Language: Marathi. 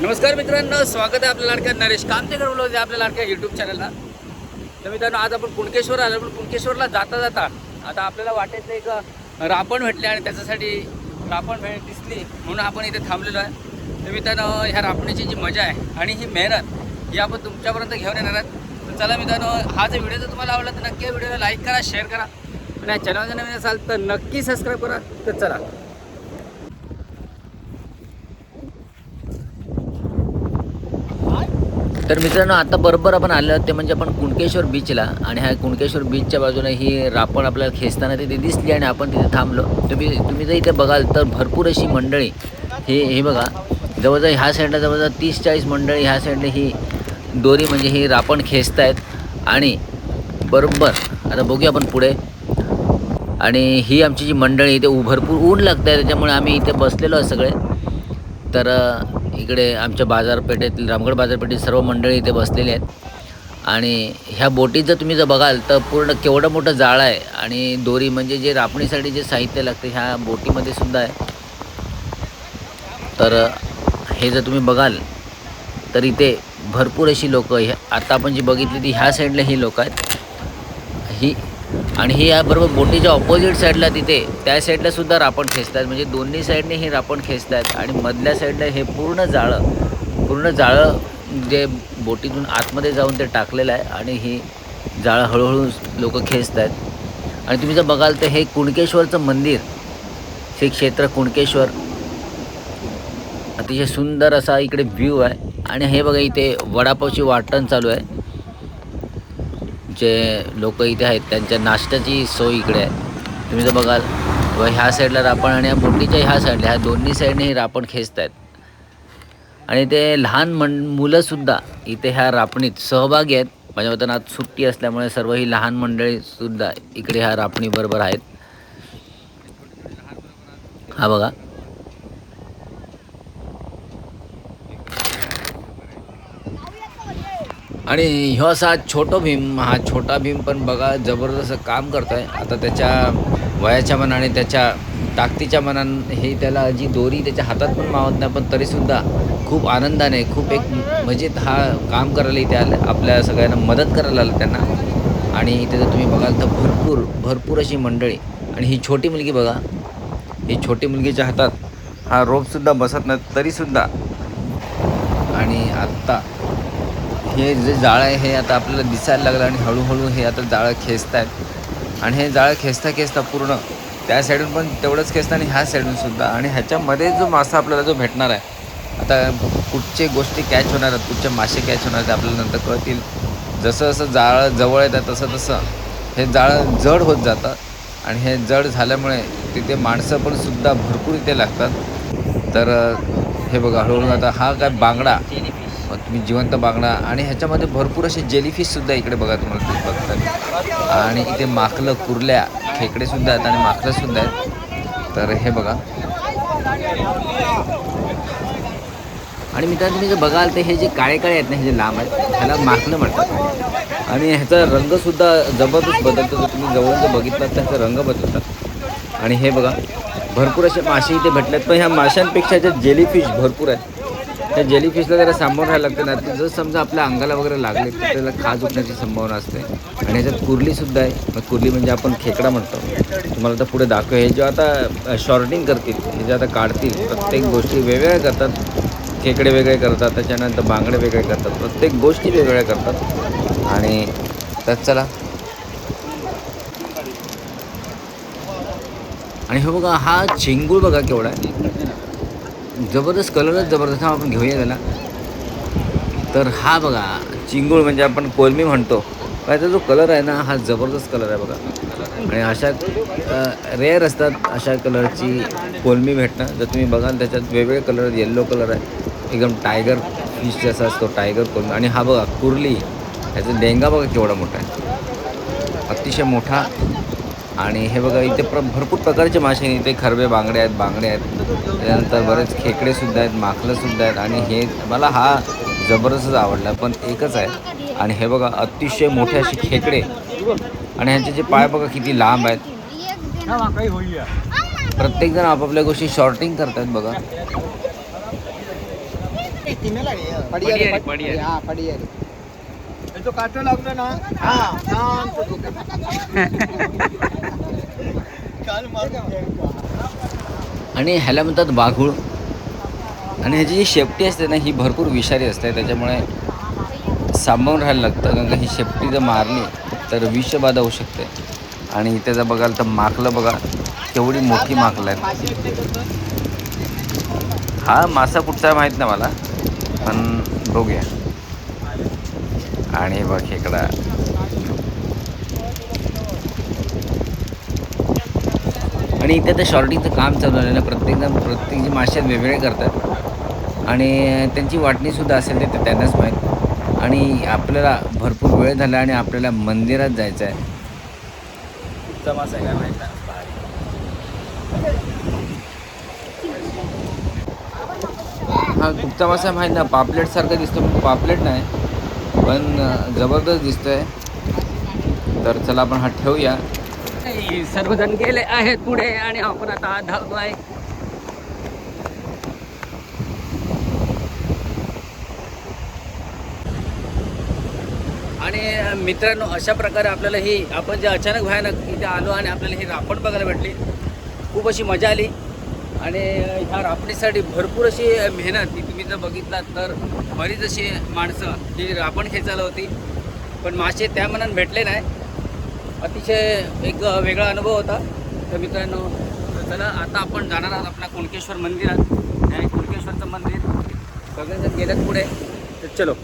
नमस्कार मित्रांनो स्वागत आहे आपल्या लाडक्या नरेश कामतेकर बोलवते आपल्या लाडक्या यूट्यूब चॅनलला तर मित्रांनो आज आपण कुणकेश्वर आलो. पण कुणकेश्वरला जाता जाता आता आपल्याला वाटेत एक रापण भेटले आणि त्याच्यासाठी रापण भेट दिसली म्हणून आपण इथे थांबलेलो आहे. तर मित्रांनो ह्या रापणीची जी मजा आहे आणि ही मेहनत ही आपण तुमच्यापर्यंत घेऊन येणार आहात. तर चला मित्रांनो हा जर व्हिडिओ जर तुम्हाला आवडला तर नक्की व्हिडिओला लाईक करा शेअर करा. आणि या चॅनलला नवीन असाल तर नक्की सबस्क्राईब करा. तर चला. तर मित्रांनो आता बरोबर आपण आलं ते म्हणजे आपण कुणकेश्वर बीचला आणि ह्या कुणकेश्वर बीचच्या बाजूने ही रापण आपल्याला खेचताना तिथे दिसली आणि आपण तिथे थांबलो. तुम्ही तुम्ही जर इथे बघाल तर भरपूर अशी मंडळी. हे हे बघा. जवळजवळ ह्या साईडला जवळजवळ तीस चाळीस मंडळी ह्या साईडने ही दोरी म्हणजे ही रापण खेचत आहेत आणि बरोबर आता बघूया आपण पुढे. आणि ही आमची जी मंडळी इथे ऊ- भरपूर ऊन लागतं आहे त्याच्यामुळे आम्ही इथे बसलेलो आहे सगळे. तर इकडे आमच्या बाजारपेठेतील रामगड बाजारपेठेत सर्व मंडळी इथे बसलेली आहेत. आणि ह्या बोटीत जर तुम्ही जर बघाल तर पूर्ण केवढं मोठं जाळं आहे. आणि दोरी म्हणजे जे रापणीसाठी जे साहित्य लागतं ह्या बोटीमध्ये सुद्धा आहे. तर हे जर तुम्ही बघाल तर इथे भरपूर अशी लोकं ह्या आता आपण जी बघितली ती ह्या साईडला ही लोक आहेत. ही आणि ही याबरोबर बोटीच्या ऑपोजिट साईडला तिथे त्या साईडला सुद्धा रापण खेचतात. म्हणजे दोन्ही साईडने हे रापण खेचतात आणि मधल्या साईडला हे पूर्ण जाळं पूर्ण जाळं जे बोटीतून आतमध्ये जाऊन ते टाकलेलं आहे आणि ही जाळं हळूहळू लोक खेचत आहेत आणि तुम्ही जर बघाल तर हे कुणकेश्वरचं मंदिर श्री क्षेत्र कुणकेश्वर. अतिशय सुंदर असा इकडे व्ह्यू आहे. आणि हे बघा इथे वडापावची वाटण चालू आहे. जे लोक इथे आहेत त्यांच्या नाश्त्याची सोय इकडे आहे. तुम्ही जर बघाल व ह्या साईडला रापण आणि या बोटीच्या ह्या साईडला ह्या दोन्ही साईडने हे रापण खेचत आहेत आणि ते लहान मन मुलंसुद्धा इथे ह्या रापणीत सहभागी आहेत. माझ्या वतन आज सुट्टी असल्यामुळे सर्व ही लहान मंडळीसुद्धा इकडे ह्या रापणीबरोबर आहेत. हा बघा. आणि ह्यो असा छोटो भीम हा छोटा भीम पण बघा जबरदस्त काम करतो आहे आता त्याच्या वयाच्या मनाने त्याच्या ताकदीच्या मनाने हे त्याला जी दोरी त्याच्या हातात पण मावत नाही पण तरीसुद्धा खूप आनंदाने खूप एक मजेत हा काम करायला इथे आलं. आपल्या सगळ्यांना मदत करायला आलं त्यांना. आणि इथे जर तुम्ही बघाल तर भरपूर भरपूर अशी मंडळी. आणि ही छोटी मुलगी बघा. ही छोटी मुलगीच्या हातात हा रोपसुद्धा बसत नाही तरीसुद्धा. आणि आत्ता हे जे जाळं आहे हे आता आपल्याला दिसायला लागलं आणि हळूहळू हे आता जाळं खेचत आहेत आणि हे जाळं खेचता खेचता पूर्ण त्या साईडून पण तेवढंच खेचतं आणि ह्या साईडून सुद्धा. आणि ह्याच्यामध्ये जो मासा आपल्याला जो भेटणार आहे आता कुठचे गोष्टी कॅच होणार आहेत कुठचे मासे कॅच होणार आहेत आपल्याला नंतर कळतील. जसं जसं जाळं जवळ येतात तसं तसं हे जाळं जड होत जातं. आणि हे जड झाल्यामुळे तिथे माणसं पण सुद्धा भरपूर इथे लागतात. तर हे बघा हळूहळू आता हा काय बांगडा तुम्ही जिवंत बांगडा आणि ह्याच्यामध्ये भरपूर असे जेलीफिशसुद्धा इकडे बघा तुम्हाला तुम्ही बघता आणि इथे माखलं कुर्ल्या खेकडेसुद्धा आहेत आणि माखलंसुद्धा आहेत. तर हे बघा. आणि मित्रांनो तुम्ही जर बघाल तर हे जे काळे काळे आहेत ना हे जे लांब आहेत ह्याला माखलं म्हणतात. आणि ह्याचा रंगसुद्धा जबरदस्त बदलतो. जर तुम्ही जवळून जर बघितलात तर ह्याचा रंग बदलतात. आणि हे बघा भरपूर असे मासे इथे भेटलेत. पण ह्या माशांपेक्षा जे जेलीफिश भरपूर आहेत त्या जेलीफिशला जरा सांभाळून राहायला लागतं ना जर समजा आपल्या अंगाला वगैरे लागले तर त्याला खाज उठण्याची संभावना असते. आणि याच्यात कुर्लीसुद्धा आहे. मग कुर्ली म्हणजे आपण खेकडा म्हणतो. तुम्हाला तर पुढे दाखव. हे जे आता शॉर्टिंग करतील हे जे आता काढतील प्रत्येक गोष्टी वेगवेगळ्या करतात. खेकडे वेगळे करतात त्याच्यानंतर बांगडे वेगळे करतात. प्रत्येक गोष्टी वेगवेगळ्या करतात. आणि त्यात चला. आणि हे बघा हा चेंगूळ बघा केवढा आहे. जबरदस्त कलरच जबरदस्त. हा आपण घेऊया त्याला. तर हा बघा चिंगूळ म्हणजे आपण कोलमी म्हणतो. त्याचा जो कलर आहे ना हा जबरदस्त कलर आहे बघा. आणि अशा रेअर असतात अशा कलरची कोलमी भेटणं. जर तुम्ही बघाल त्याच्यात वेगवेगळे कलर येल्लो कलर आहे. एकदम टायगर फिश जसा असतो टायगर कोलमी. आणि हा बघा कुर्ली. ह्याचा डेंगा बघा केवढा मोठा आहे. अतिशय मोठा आणि हे बघा इथे प्र भरपूर प्रकारचे मासे आहेत. इथे खरबे बांगडे आहेत बांगडे आहेत. त्यानंतर बरेच खेकडेसुद्धा आहेत माखलंसुद्धा आहेत. आणि हे मला हा जबरदस्तच आवडला पण एकच आहे. आणि हे बघा अतिशय मोठे असे खेकडे. आणि ह्यांचे जे पाय बघा किती लांब आहेत. प्रत्येकजण आपापल्या गोष्टी शॉर्टिंग करतात बघा. पडियारी, जो काटा लागतो ना. हा आणि ह्याला म्हणतात बाघूळ आणि ह्याची जी शेपटी असते ना ही भरपूर विषारी असते. त्याच्यामुळे सांभाळून राहायला लागतं. कारण का ही शेपटी जर मारली तर विषबाधा होऊ शकते. आणि इथे जर बघाल तर माकलं बघा केवढी मोठी माकलं आहेत. हा मासा कुठचा आहे माहीत नाही मला पण बघूया. आणि बघ इकडं. आणि इथे ते शॉर्टिंगचं काम चालू आहे. ना प्रत्येकजण प्रत्येक जे मासे वेगवेगळे करतात. आणि त्यांची वाटणीसुद्धा असेल ते त्यांनाच माहीत. आणि आपल्याला भरपूर वेळ झाला आणि आपल्याला मंदिरात जायचं आहे. उत्तम मासा आहे काय हा गुप्ता मासा माहीत ना पापलेटसारखं दिसतो पण पापलेट नाही. पण जबरदस्त जबरदस्त दिसतोय. तर चला आपण हा ठेवूया. सर्वजण गेले आहेत पुढे आणि आपण आता धावतोय आणि मित्रांनो अशा प्रकारे आपल्याला ही आपण जे अचानक भयानक इथे आलो आणि आपल्याला ही रापण बघायला भेटली. खूप अशी मजा आली. आणि ह्या रापणीसाठी भरपूर अशी मेहनत ही तुम्ही जर बघितलात तर बरीच अशी माणसं ही रापण खेचायला होती. पण मासे त्या मनात भेटले नाही. अतिशय एक वेगळा अनुभव होता. तर मित्रांनो तर चला आता आपण जाणार आहोत आपल्या कुणकेश्वर मंदिरात. हे कुणकेश्वरचं मंदिर. सगळेजण गेल्यात पुढे. तर चलो.